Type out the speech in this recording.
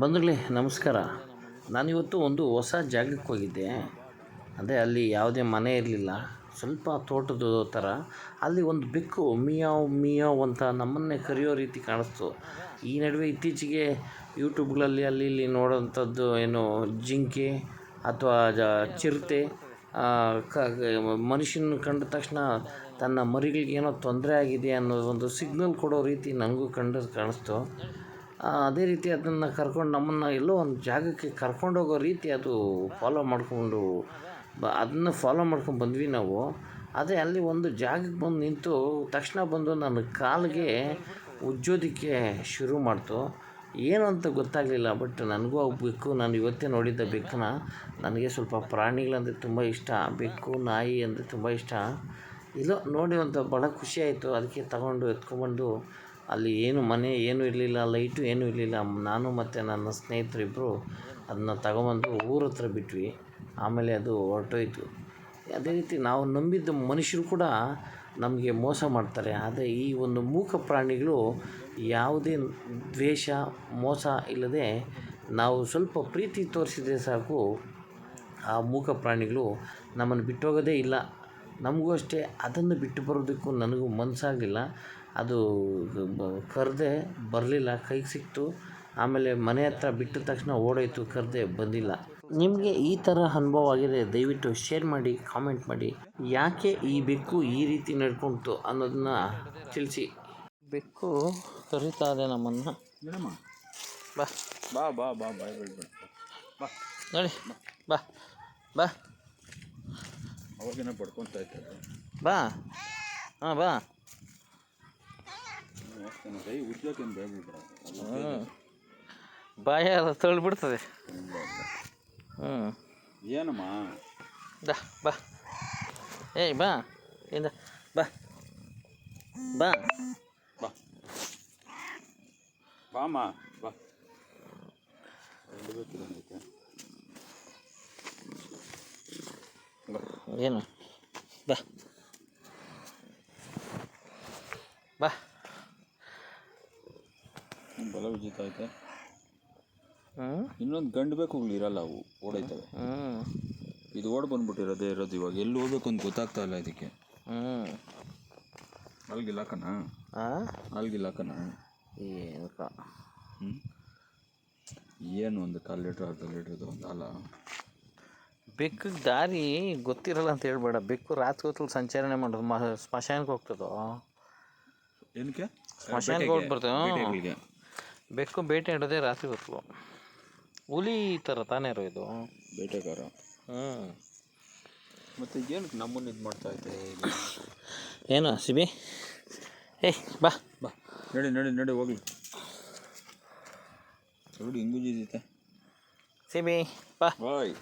ಬಂಧುಗಳೇ, ನಮಸ್ಕಾರ. ನಾನಿವತ್ತು ಒಂದು ಹೊಸ ಜಾಗಕ್ಕೆ ಹೋಗಿದ್ದೆ. ಅದೇ ಅಲ್ಲಿ ಯಾವುದೇ ಮನೆ ಇರಲಿಲ್ಲ. ಸ್ವಲ್ಪ ತೋಟದ ಥರ. ಅಲ್ಲಿ ಒಂದು ಬೆಕ್ಕು ಮಿಯಾವ್ ಮಿಯಾವ್ ಅಂತ ನಮ್ಮನ್ನೇ ಕರೆಯೋ ರೀತಿ ಕಾಣಿಸ್ತು. ಈ ನಡುವೆ ಇತ್ತೀಚೆಗೆ ಯೂಟ್ಯೂಬ್ಗಳಲ್ಲಿ ಅಲ್ಲಿ ಇಲ್ಲಿ ನೋಡೋವಂಥದ್ದು ಏನು ಜಿಂಕೆ ಅಥವಾ ಜ ಚಿರತೆ ಕ ಮನುಷ್ಯನ ಕಂಡ ತಕ್ಷಣ ತನ್ನ ಮರಿಗಳಿಗೆ ಏನೋ ತೊಂದರೆ ಆಗಿದೆ ಅನ್ನೋ ಒಂದು ಸಿಗ್ನಲ್ ಕೊಡೋ ರೀತಿ ನನಗೂ ಕಂಡು ಕಾಣಿಸ್ತು. ಅದೇ ರೀತಿ ಅದನ್ನು ಕರ್ಕೊಂಡು ನಮ್ಮನ್ನು ಎಲ್ಲೋ ಒಂದು ಜಾಗಕ್ಕೆ ಕರ್ಕೊಂಡೋಗೋ ರೀತಿ ಅದು ಫಾಲೋ ಮಾಡಿಕೊಂಡು ಬ, ಅದನ್ನು ಫಾಲೋ ಮಾಡ್ಕೊಂಡು ಬಂದ್ವಿ ನಾವು. ಅದೇ ಅಲ್ಲಿ ಒಂದು ಜಾಗಕ್ಕೆ ಬಂದು ನಿಂತು ತಕ್ಷಣ ಬಂದು ನನ್ನ ಕಾಲಿಗೆ ಉಜ್ಜೋದಕ್ಕೆ ಶುರು ಮಾಡ್ತು. ಏನು ಅಂತ ಗೊತ್ತಾಗಲಿಲ್ಲ, ಬಟ್ ನನಗೂ ಬೆಕ್ಕು, ನಾನು ಇವತ್ತೇ ನೋಡಿದ್ದ ಬೆಕ್ಕನ್ನ ನನಗೆ ಸ್ವಲ್ಪ ಪ್ರಾಣಿಗಳಂದರೆ ತುಂಬ ಇಷ್ಟ, ಬೆಕ್ಕು, ನಾಯಿ ಅಂದರೆ ತುಂಬ ಇಷ್ಟ. ಇಲ್ಲೋ, ನೋಡಿ ಒಂದು ಭಾಳ ಖುಷಿ ಆಯಿತು. ಅದಕ್ಕೆ ತಗೊಂಡು ಎತ್ಕೊಂಡ್ಬಂದು ಅಲ್ಲಿ ಏನು ಮನೆ ಏನೂ ಇರಲಿಲ್ಲ, ಲೈಟು ಏನೂ ಇರಲಿಲ್ಲ. ನಾನು ಮತ್ತು ನನ್ನ ಸ್ನೇಹಿತರಿಬ್ಬರು ಅದನ್ನ ತಗೊಂಬಂದು ಊರ ಹತ್ರ ಬಿಟ್ವಿ. ಆಮೇಲೆ ಅದು ಹೊರಟೋಯ್ತು. ಅದೇ ರೀತಿ ನಾವು ನಂಬಿದ್ದ ಮನುಷ್ಯರು ಕೂಡ ನಮಗೆ ಮೋಸ ಮಾಡ್ತಾರೆ. ಆದರೆ ಈ ಒಂದು ಮೂಕ ಪ್ರಾಣಿಗಳು ಯಾವುದೇ ದ್ವೇಷ, ಮೋಸ ಇಲ್ಲದೆ ನಾವು ಸ್ವಲ್ಪ ಪ್ರೀತಿ ತೋರಿಸಿದ್ರೆ ಸಾಕು ಆ ಮೂಕ ಪ್ರಾಣಿಗಳು ನಮ್ಮನ್ನು ಬಿಟ್ಟೋಗೋದೇ ಇಲ್ಲ. ನಮಗೂ ಅಷ್ಟೇ. ಅದನ್ನು ಬಿಟ್ಟು ಬರೋದಕ್ಕೂ ನನಗೂ ಮನಸ್ಸಾಗಿಲ್ಲ. ಅದು ಕರೆದೆ ಬರಲಿಲ್ಲ. ಕೈಗೆ ಸಿಕ್ತು. ಆಮೇಲೆ ಮನೆ ಹತ್ರ ಬಿಟ್ಟ ತಕ್ಷಣ ಓಡೋಯ್ತು. ಕರೆದೆ ಬಂದಿಲ್ಲ. ನಿಮಗೆ ಈ ಥರ ಅನುಭವ ಆಗಿದೆ. ದಯವಿಟ್ಟು ಶೇರ್ ಮಾಡಿ ಕಾಮೆಂಟ್ ಮಾಡಿ. ಯಾಕೆ ಈ ಬೆಕ್ಕು ಈ ರೀತಿ ನಡ್ಕೊಳ್ತು ಅನ್ನೋದನ್ನ ತಿಳಿಸಿ. ಬೆಕ್ಕು ಕರೀತಾ ಇದೆ ನಮ್ಮನ್ನು. ಬಾ ಬಾ ಬಾ ಬಾ ಬಾ. ನೋಡಿ. ಬಾ. ಬಾ. ಅವಾಗೇನೋ ಪಡ್ಕೊತಾ ಇದ್ದಾರೆ ಬಾ. ಹಾಂ ಬಾ. ಕೈ ಉಜ್ಜೋಕೇನು ಬೇಡ ಹ್ಞೂ ಬಾಯ ತಳ್ಳಿಬಿಡ್ತದೆ ಹ್ಞೂ ಏನಮ್ಮ? ದಾ ಬಾ. ಏಯ್ ಬಾ. ಇಂದ ಬಾ. ಬಾ. ಬಾ. ಬಾಮ್ಮ ಬಾ ಬೇಕಿದಂಗೈತೆ ಬಾ ಏನು? ಬಾ. ಬಾ. ಬಲ ವಿಜಿತ ಐತೆ ಹ್ಞೂ ಇನ್ನೊಂದು ಗಂಡು ಬೇಕು ಇರಲ್ಲ ಅವು. ಓಡೈತವೆ ಇದು ಓಡ್ ಬಂದ್ಬಿಟ್ಟಿರೋದೇ ಇರೋದು ಇವಾಗ. ಎಲ್ಲಿ ಹೋಗ್ಬೇಕು ಅಂತ ಗೊತ್ತಾಗ್ತಾ ಇಲ್ಲ ಇದಕ್ಕೆ. ಹ್ಞೂ ಅಲ್ಗಿಲ್ಲಾಕನ ಅಲ್ಗಿಲ್ಲ ಅಲ್ಗಿಲ್ಲಾಕನ ಏನಕ್ಕ ಹ್ಞೂ ಏನು ಒಂದು ಕಾಲು ಲೀಟ್ರ್ ಅರ್ಧ ಲೀಟ್ರ್ ಒಂದು ಹಾಲ ಬೆಕ್ಕಿಗೆ ದಾರಿ ಗೊತ್ತಿರಲ್ಲ ಅಂತ ಹೇಳ್ಬೇಡ. ಬೆಕ್ಕು ರಾತ್ರಿ ಹೊತ್ತಲ್ಲಿ ಸಂಚಾರಣೆ ಮಾಡೋದು ಮ ಸ್ಮಶಾನಕ್ಕೆ ಹೋಗ್ತದೋ? ಏನಕ್ಕೆ? ಸ್ಮಶಾನಕ್ಕೆ ಬೇಟೆಗಳಿಗೆ. ಬೆಕ್ಕು ಬೇಟೆ ಆಡೋದೆ ರಾತ್ರಿ ಹೊತ್ತು. ಹುಲಿ ಥರ ತಾನೇ ಇರೋ ಇದು. ಬೇಟೆಗಾರ. ಹ್ಞೂ ಮತ್ತೆ ಏನಕ್ಕೆ ನಮ್ಮನ್ನು ಇದು ಮಾಡ್ತಾ ಇದ್ದೆ ಏನು ಸಿಬಿ? ಏಯ್ ಬಾ. ಬಾ. ನಡಿ ನಡಿ ನಡಿ ಹೋಗ್ಲಿ. ನೋಡಿ ಹಿಂಗೂ ಜೀತೆ ಸಿಬಿ ಬಾ. ಬಾಯ್.